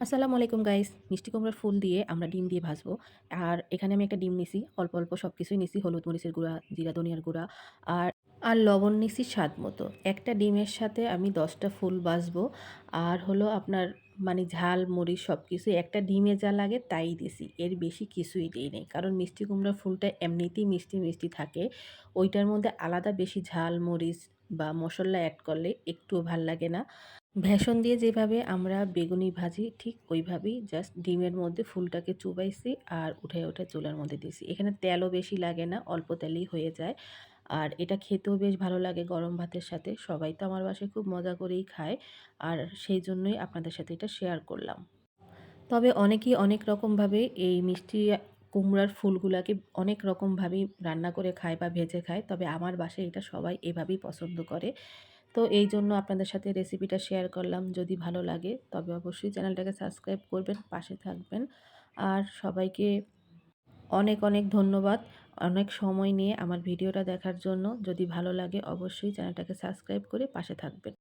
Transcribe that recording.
আসসালামু আলাইকুম গাইস। মিষ্টি কুমড়ার ফুল দিয়ে আমরা ডিম দিয়ে ভাজবো। আর এখানে আমি একটা ডিম নিছি। অল্প, অল্প সব কিছুই নিছি। হলুদ মরিচের গুঁড়া, জিরা ধনিয়ার গুঁড়া আর, আর লবণ নিছি স্বাদ মতো। একটা ডিমের সাথে আমি দশটা ফুল ভাজবো। আর হলো আপনার মানে ঝাল, মরিচ সব কিছুই একটা ডিমে যা লাগে তাই দিছি। এর বেশি কিছুই দিই নেই কারণ মিষ্টি কুমড়ার ফুলটা এমনিতেই মিষ্টি, মিষ্টি থাকে। ওইটার মধ্যে আলাদা বেশি ঝাল, মরিচ বা মশলা অ্যাড করলে একটুও ভালো লাগে না। ভেষণ দিয়ে যেভাবে আমরা বেগুনি ভাজি ঠিক ওইভাবেই জাস্ট ডিমের মধ্যে ফুলটাকে চুবাইছি আর উঠায়, উঠায় চুলার মধ্যে দিছি। এখানে তেলও বেশি লাগে না, অল্প তেলেই হয়ে যায়। আর এটা খেতেও বেশ ভালো লাগে গরম ভাতের সাথে। সবাই তো আমার বাসায় খুব মজা করেই খায়। আর সেই জন্যই আপনাদের সাথে এটা শেয়ার করলাম। তবে অনেকেই অনেক রকমভাবে এই মিষ্টি কুমড়ার ফুলগুলাকে অনেক রকমভাবেই রান্না করে খায় বা ভেজে খায়। তবে আমার বাসায় এটা সবাই এভাবেই পছন্দ করে। তো এই জন্য আপনাদের সাথে রেসিপিটা শেয়ার করলাম। যদি ভালো লাগে তবে অবশ্যই চ্যানেলটাকে সাবস্ক্রাইব করবেন, পাশে থাকবেন। আর সবাইকে অনেক, অনেক ধন্যবাদ। অনেক সময় নিয়ে আমার ভিডিওটা দেখার জন্য। যদি ভালো লাগে অবশ্যই চ্যানেলটাকে সাবস্ক্রাইব করে পাশে থাকবেন।